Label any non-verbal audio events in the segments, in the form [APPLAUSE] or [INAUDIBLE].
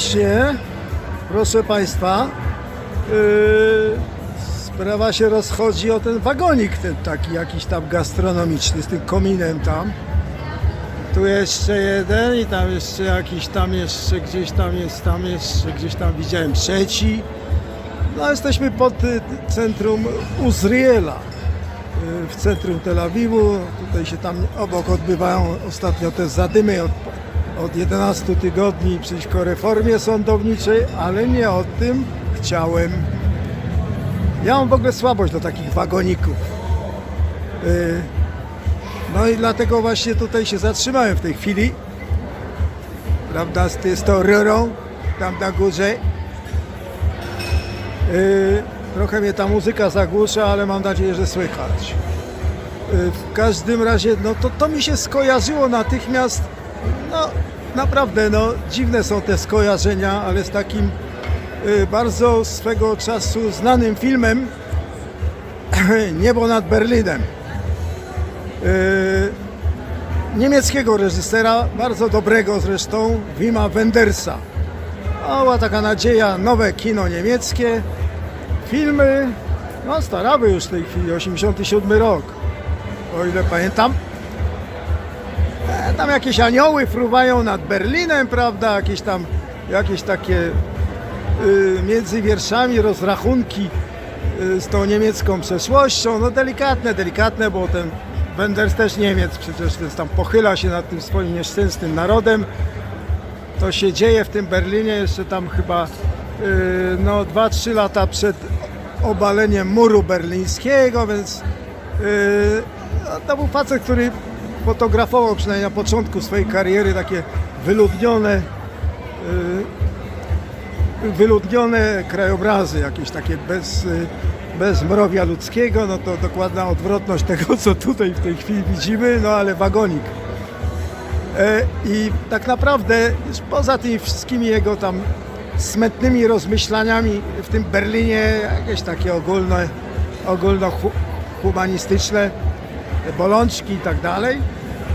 właśnie, proszę Państwa, yy, sprawa się rozchodzi o ten wagonik, ten taki jakiś tam gastronomiczny z tym kominem tam. Tu jeszcze jeden i tam jeszcze jakiś, tam jeszcze gdzieś tam jest, tam jeszcze gdzieś tam widziałem trzeci. No jesteśmy pod y, centrum Uzriela y, w centrum Tel Awiwu. Tutaj się tam obok odbywają ostatnio te zadymy od, od 11 tygodni przeciwko reformie sądowniczej, ale nie o tym chciałem. Ja mam w ogóle słabość do takich wagoników. Y, No i dlatego właśnie tutaj się zatrzymałem w tej chwili. Prawda, z tą rurą tam na górze. Yy, trochę mnie ta muzyka zagłusza, ale mam nadzieję, że słychać. Yy, w każdym razie, no to, to mi się skojarzyło natychmiast. No naprawdę, no dziwne są te skojarzenia, ale z takim yy, bardzo swego czasu znanym filmem [CLEARS THROAT] Niebo nad Berlinem. Yy, niemieckiego reżysera, bardzo dobrego zresztą, Wima Wendersa. Była taka nadzieja, nowe kino niemieckie, filmy, no starawy już w tej chwili, 87 rok, o ile pamiętam. Tam jakieś anioły fruwają nad Berlinem, prawda, jakieś tam, jakieś takie y, między wierszami rozrachunki y, z tą niemiecką przeszłością, no delikatne, delikatne, bo ten Wenders też Niemiec przecież, więc tam pochyla się nad tym swoim nieszczęsnym narodem. To się dzieje w tym Berlinie jeszcze tam chyba yy, no 2-3 lata przed obaleniem muru berlińskiego, więc yy, no, to był facet, który fotografował przynajmniej na początku swojej kariery takie wyludnione yy, wyludnione krajobrazy, jakieś takie bez, y, bez mrowia ludzkiego, no to dokładna odwrotność tego, co tutaj w tej chwili widzimy, no ale wagonik. E, I tak naprawdę poza tymi wszystkimi jego tam smętnymi rozmyślaniami w tym Berlinie, jakieś takie ogólne, ogólno hu- humanistyczne bolączki i tak dalej.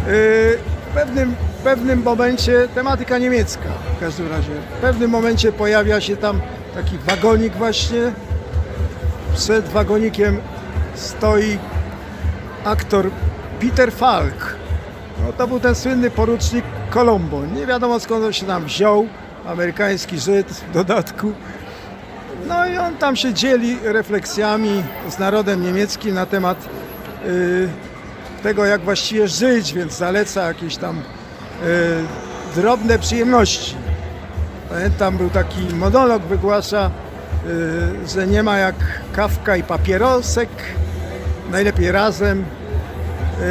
W pewnym, w pewnym momencie tematyka niemiecka w każdym razie. W pewnym momencie pojawia się tam taki wagonik właśnie. Przed wagonikiem stoi aktor Peter Falk. No, to był ten słynny porucznik Colombo. Nie wiadomo skąd on się tam wziął. Amerykański Żyd w dodatku. No i on tam się dzieli refleksjami z narodem niemieckim na temat y, tego, jak właściwie żyć, więc zaleca jakieś tam y, drobne przyjemności. Pamiętam, był taki monolog, wygłasza, y, że nie ma jak kawka i papierosek, najlepiej razem.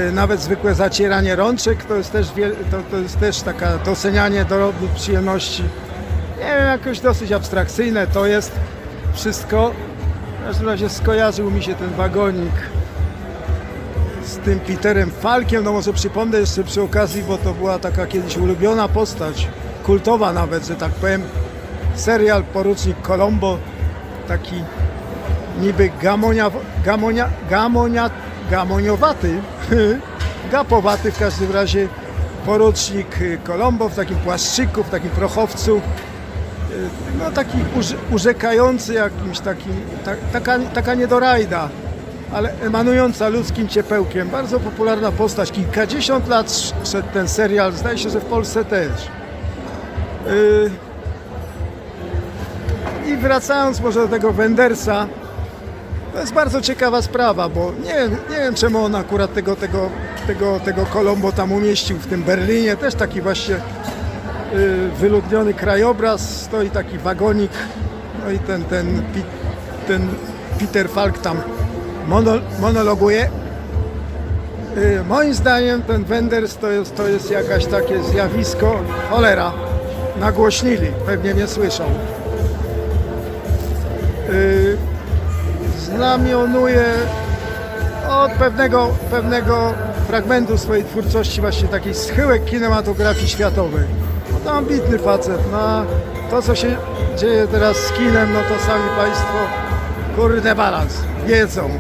Y, Nawet zwykłe zacieranie rączek to jest też, to, to jest też taka docenianie drobnych przyjemności. Nie wiem, jakoś dosyć abstrakcyjne to jest wszystko. W każdym razie skojarzył mi się ten wagonik z tym Peterem Falkiem. No może przypomnę jeszcze przy okazji, bo to była taka kiedyś ulubiona postać, kultowa nawet, że tak powiem. Serial Porucznik Colombo, taki niby gamonia, gamonia, gamonia, gamoniowaty, [LAUGHS] gapowaty w każdym razie porucznik Colombo w takim płaszczyku, w takim prochowcu, y, no taki urze, urzekający jakimś takim, ta, taka, taka niedorajda, ale emanująca ludzkim ciepełkiem. Bardzo popularna postać, kilkadziesiąt lat sz- szedł ten serial, zdaje się, że w Polsce też. Y, I wracając może do tego Wendersa, to jest bardzo ciekawa sprawa, bo nie, nie wiem czemu on akurat tego, tego, tego, tego Colombo tam umieścił w tym Berlinie. Też taki właśnie y, wyludniony krajobraz, stoi taki wagonik, no i ten, ten, ten Peter Falk tam monologuje. Y, moim zdaniem ten Wenders to jest, to jest jakaś takie zjawisko, cholera, nagłośnili, pewnie mnie słyszą. Y, znamionuje od pewnego, pewnego fragmentu swojej twórczości właśnie taki schyłek kinematografii światowej. No to ambitny facet, no to co się dzieje teraz z kinem, no to sami Państwo kurde balans, wiedzą.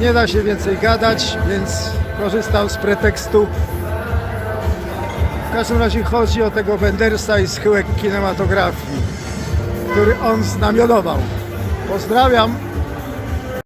Nie da się więcej gadać, więc korzystam z pretekstu w każdym razie chodzi o tego Bendersa i schyłek kinematografii, który on znamionował. Pozdrawiam.